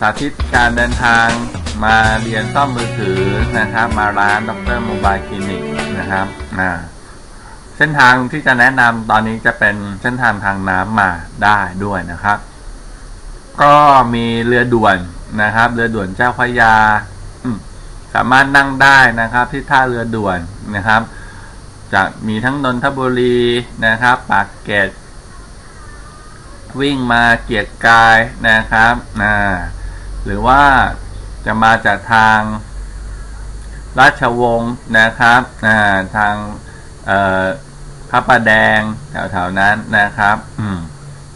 สาธิตการเดินทางมาเรียนซ่อมมือถือนะครับ มาร้านดรโมบายคลินิกนะครับเส้นทางที่จะแนะนำตอนนี้จะเป็นเส้นทางทางน้ำมาได้ด้วยนะครับ ก็มีเรือด่วนนะครับ เรือด่วนเจ้าพระยาสามารถนั่งได้นะครับ ที่ท่าเรือด่วนนะครับ จะมีทั้งนนทบุรีนะครับ ปากเกร็ด วิ่งมาเกียรติกายนะครับอ่าหรือว่าจะมาจากทางราชวงศ์นะครับอ่าทางพระประแดงแถวๆนั้นนะครับ อืม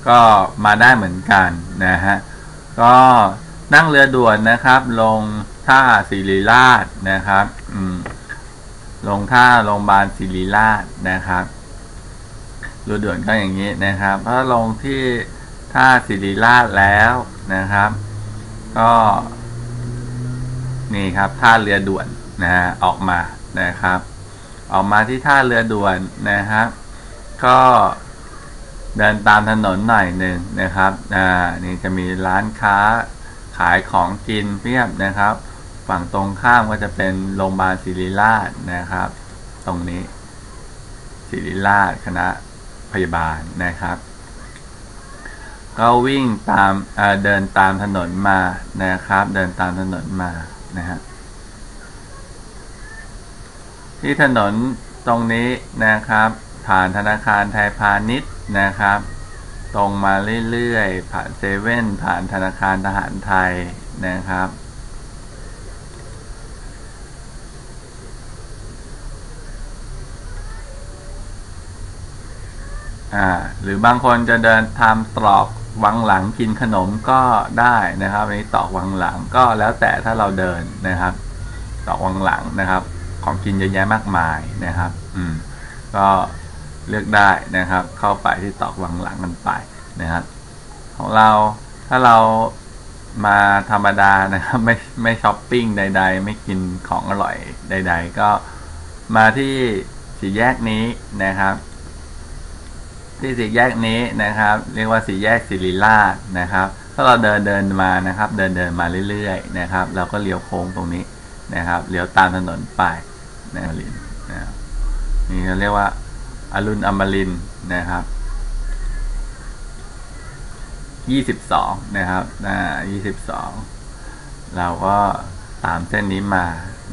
ก็มาได้เหมือนกันนะฮะก็นั่งเรือด่วนนะครับ ลงท่าศิริราชนะครับ อืมลงท่าโรงพยาบาลศิริราชนะครับ รือด่วนก็อย่างนี้นะครับพอลงที่ท่าศิริราชแล้วนะครับ ก็ นี่ครับท่าเรือด่วนนะฮะออกมานะครับ ออกมาที่ท่าเรือด่วนนะครับ ก็เดินตามถนนหน่อยหนึ่งนะครับ อ่า นี่จะมีร้านค้าขายของกินเพียบนะครับ ฝั่งตรงข้ามก็จะเป็นโรงพยาบาลศิริราชนะครับ ตรงนี้ศิริราชคณะ พยาบาลนะครับ ก็วิ่งตามเดินตามถนนมานะครับ เดินตามถนนมานะฮะที่ถนนตรงนี้นะครับ ผ่านธนาคารไทยพาณิชย์นะครับ ตรงมาเรื่อยๆผ่านเซเว่นผ่านธนาคารทหารไทยนะครับ อ่าหรือบางคนจะเดินทำตรอกวังหลังกินขนมก็ได้นะครับอันนี้ตอกวังหลังก็แล้วแต่ถ้าเราเดินนะครับ ตอกวังหลังนะครับ ของกินเยอะแยะมากมายนะครับ อืม ก็เลือกได้นะครับ เข้าไปที่ตอกวังหลังกันไปนะครับ ของเราถ้าเรามาธรรมดานะครับ ไม่ไม่ช้อปปิ้งใด ๆ ไม่กินของอร่อยใด ๆ ก็มาที่สี่แยกนี้นะครับ ที่สี่แยกนี้นะครับ เรียกว่าสี่แยกศิริราชนะครับ ถ้าเราเดินเดินมานะครับ เดินเดินมาเรื่อยๆนะครับ เราก็เลี้ยวโค้งตรงนี้นะครับเลี้ยวตามถนนไปนะครับนี่เขาเรียกว่าอรุณอมรินนะครับยี่สิบสองนะครับอ่ายี่สิบสองเราก็ตามเส้นนี้มา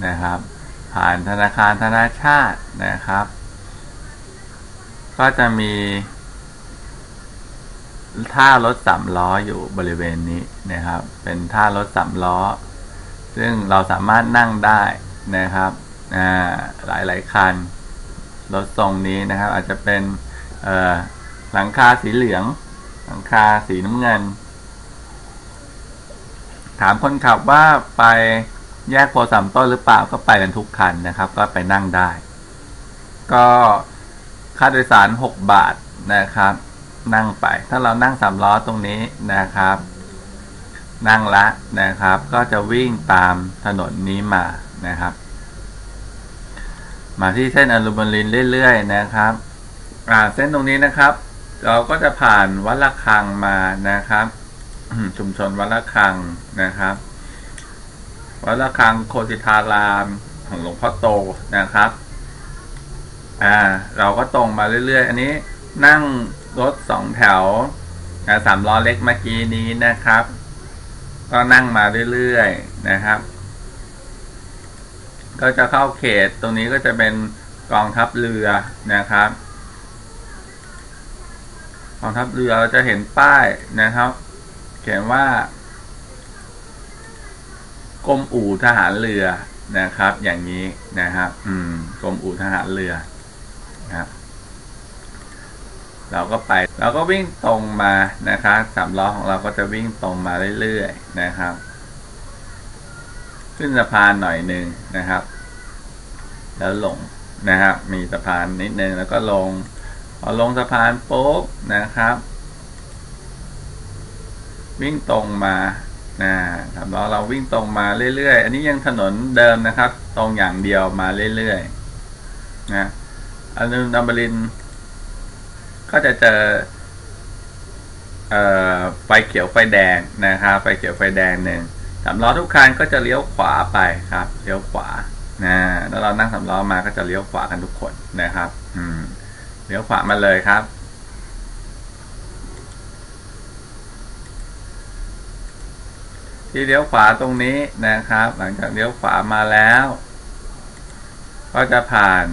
นะครับ ผ่านธนาคารธนาชาตินะครับ ก็จะมี ท่ารถสามล้ออยู่บริเวณนี้นะครับ เป็นท่ารถสามล้อ ซึ่งเราสามารถนั่งได้นะครับหลายหลายคันรถทรงนี้นะครับ อาจจะเป็นหลังคาสีเหลือง หลังคาสีน้ำเงิน ถามคนขับว่าไปแยกโพสามต้นหรือเปล่าก็ไปกันทุกคันนะครับ ก็ไปนั่งได้ ก็ค่าโดยสารหกบาทนะครับ นั่งไป ถ้าเรานั่งสามล้อตรงนี้นะครับ นั่งละนะครับ ก็จะวิ่งตามถนนนี้มานะครับ มาที่เส้นอลูมิเนียมเรื่อยๆนะครับอ่าเส้นตรงนี้นะครับ เราก็จะผ่านวัดละคังมานะครับชุมชนวัดละคังนะครับ วัดละคังโคสิทารามของหลวงพ่อโตนะครับ อ่า เราก็ตรงมาเรื่อยๆ อันนี้นั่ง รถสองแถวสามล้อเล็กเมื่อกี้นี้นะครับ ก็นั่งมาเรื่อยๆนะครับ ก็จะเข้าเขตตรงนี้ก็จะเป็นกองทัพเรือนะครับกองทัพเรือเราจะเห็นป้ายนะครับ เขียนว่ากรมอู่ทหารเรือนะครับ อย่างนี้นะครับ อืมกรมอู่ทหารเรือ เราก็ไปเราก็วิ่งตรงมานะครับสามล้อของเราก็จะวิ่งตรงมาเรื่อยๆนะครับ ขึ้นสะพานหน่อยหนึ่งนะครับ แล้วลงนะครับ มีสะพานนิดนึงแล้วก็ลงพอลงสะพานปุ๊บนะครับ วิ่งตรงมานะสามล้อเราวิ่งตรงมาเรื่อยๆ อันนี้ยังถนนเดิมนะครับ ตรงอย่างเดียวมาเรื่อยๆนะอนุนอมริน ก็จะเจอเอ่อไฟเขียวไฟแดงนะครับไฟเขียวไฟแดงหนึ่งสามล้อทุกคันก็จะเลี้ยวขวาไปครับ เลี้ยวขวานะแล้วเรานั่งสามล้อมาก็จะเลี้ยวขวากันทุกคนนะครับ อืมเลี้ยวขวามาเลยครับ ที่เลี้ยวขวาตรงนี้นะครับ หลังจากเลี้ยวขวามาแล้ว ก็จะผ่าน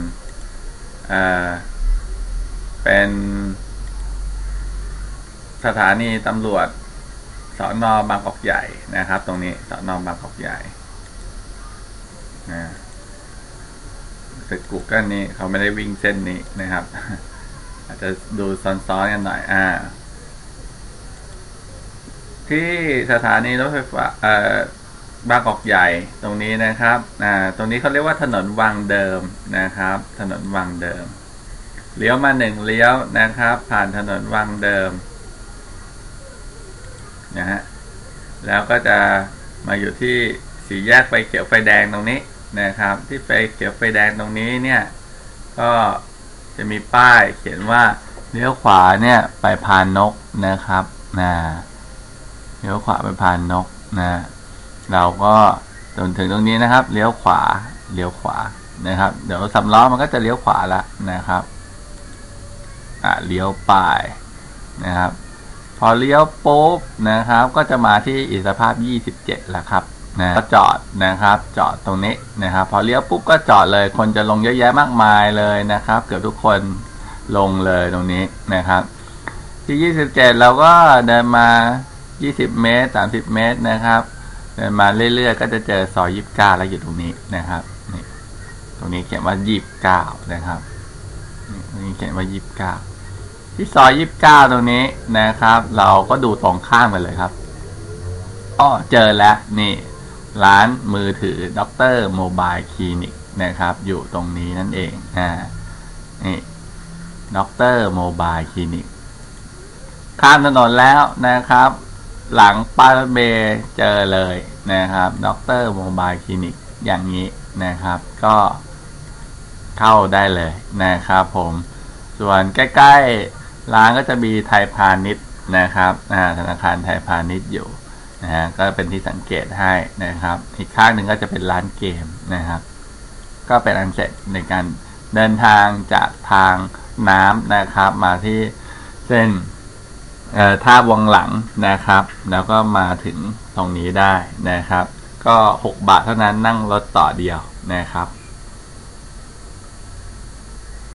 เป็นสถานีตำรวจสอนอบางกอกใหญ่นะครับ ตรงนี้สอนอบางกอกใหญ่นะสึกกูเกิลนี้เขาไม่ได้วิ่งเส้นนี้นะครับ อาจจะดูซ้อนๆกันหน่อย อ่า ที่สถานีรถไฟฟ้าเอ่อบางกอกใหญ่ตรงนี้นะครับ อ่า ตรงนี้เขาเรียกว่าถนนวังเดิมนะครับ ถนนวังเดิม เลี้ยวมาหนึ่งเลี้ยวนะครับ ผ่านถนนวังเดิมนะฮะแล้วก็จะมาอยู่ที่สีแยกไฟเขียวไฟแดงตรงนี้นะครับ ที่ไฟเขียวไฟแดงตรงนี้เนี่ย ก็จะมีป้ายเขียนว่าเลี้ยวขวาเนี่ยไปพานนกนะครับนะเลี้ยวขวาไปพานนกนะเราก็จนถึงตรงนี้นะครับ เลี้ยวขวาเลี้ยวขวานะครับ เดี๋ยวสำล้อมันก็จะเลี้ยวขวาละนะครับ อ่าเลี้ยวไปนะครับ พอเลี้ยวปุ๊บนะครับ ก็จะมาที่อิสรภาพ 27แล้วครับนะก็จอดนะครับจอดตรงนี้นะครับ พอเลี้ยวปุ๊บก็จอดเลย คนจะลงเยอะแยะมากมายเลยนะครับ เกือบทุกคนลงเลยตรงนี้นะครับ ที่ 27 เราก็เดินมา 20 เมตร 30 เมตรนะครับ เดินมาเรื่อยๆ ก็จะเจอซอย 29 แล้วอยู่ตรงนี้นะครับนี่ตรงนี้เขียนว่า 29 นะครับ นี่ตรงนี้เขียนว่า29ที่ซอยยี่สิบเก้าตรงนี้นะครับ เราก็ดูตรงข้ามกันเลยครับอ้อเจอแล้วนี่ ร้านมือถือด็อกเตอร์โมบายคลินิกนะครับ อยู่ตรงนี้นั่นเองอ่านี่ด็อกเตอร์โมบายคลินิกข้ามถนนแล้วนะครับ หลังปารเมย์เจอเลยนะครับด็อกเตอร์โมบายคลินิกอย่างนี้นะครับ ก็ เข้าได้เลยนะครับผมส่วนใกล้ๆร้านก็จะมีไทยพาณิชย์นะครับธนาคารไทยพาณิชย์อยู่นะฮะก็เป็นที่สังเกตให้นะครับ อีกข้างหนึ่งก็จะเป็นร้านเกมนะครับ ก็เป็นอันเสร็จในการเดินทางจากทางน้ำนะครับ มาที่เส้นท่าวังหลังนะครับ แล้วก็มาถึงตรงนี้ได้นะครับ ก็ 6 บาทเท่านั้นนั่งรถต่อเดียวนะครับ